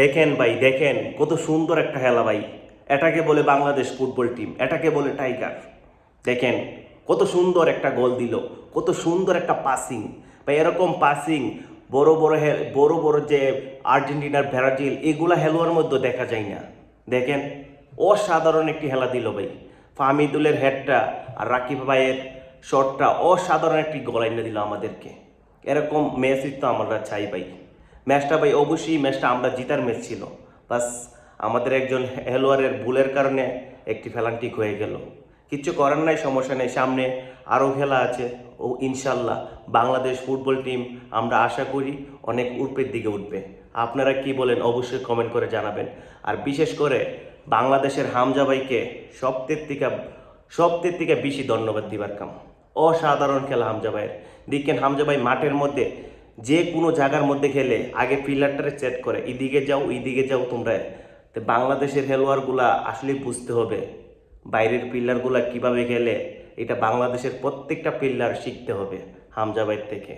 দেখেন ভাই, দেখেন, কত সুন্দর একটা খেলা ভাই। এটাকে বলে বাংলাদেশ ফুটবল টিম, এটাকে বলে টাইগার। দেখেন, কত সুন্দর একটা গোল দিল, কত সুন্দর একটা পাসিং ভাই, এরকম পাসিং বড় বড় বড় বড় যে আর্জেন্টিনার, ব্রাজিল, এগুলা হেলোয়ার মধ্যে দেখা যায় না। দেখেন, অসাধারণ একটি হেলা দিল ভাই। ফাহমিদুলের হেডটা আর রাকিব ভাইয়ের শটটা অসাধারণ একটি গোল এনে দিল আমাদেরকে। এরকম ম্যাচই তো আমরা চাই ভাই। ম্যাচটা ভাই অবশ্যই ম্যাচটা আমরা জিতার ম্যাচ ছিল। বাস আমাদের একজন হেলোয়ারের ভুলের কারণে একটি ফেলান্টিক হয়ে গেল। কিচ্ছু করার নাই, সমস্যা নেই। সামনে আরও খেলা আছে। ও ইনশাল্লাহ বাংলাদেশ ফুটবল টিম আমরা আশা করি অনেক উপরের দিকে উঠবে। আপনারা কি বলেন অবশ্যই কমেন্ট করে জানাবেন। আর বিশেষ করে বাংলাদেশের হামজা ভাইকে সবথের থেকে সবথের থেকে বেশি ধন্যবাদ দিবার কাম। অসাধারণ খেলা হামজা ভাইয়ের। দেখেন হামজা ভাই মাঠের মধ্যে যে কোনো জায়গার মধ্যে খেলে আগে ফিল্ডারটারে চেক করে, এদিকে যাও এদিকে যাও তোমরা। তো বাংলাদেশের খেলোয়াড়গুলা আসলে বুঝতে হবে বাইরের পিলারগুলা কীভাবে খেলে এটা বাংলাদেশের প্রত্যেকটা পিল্লার শিখতে হবে হামজাবাইর থেকে।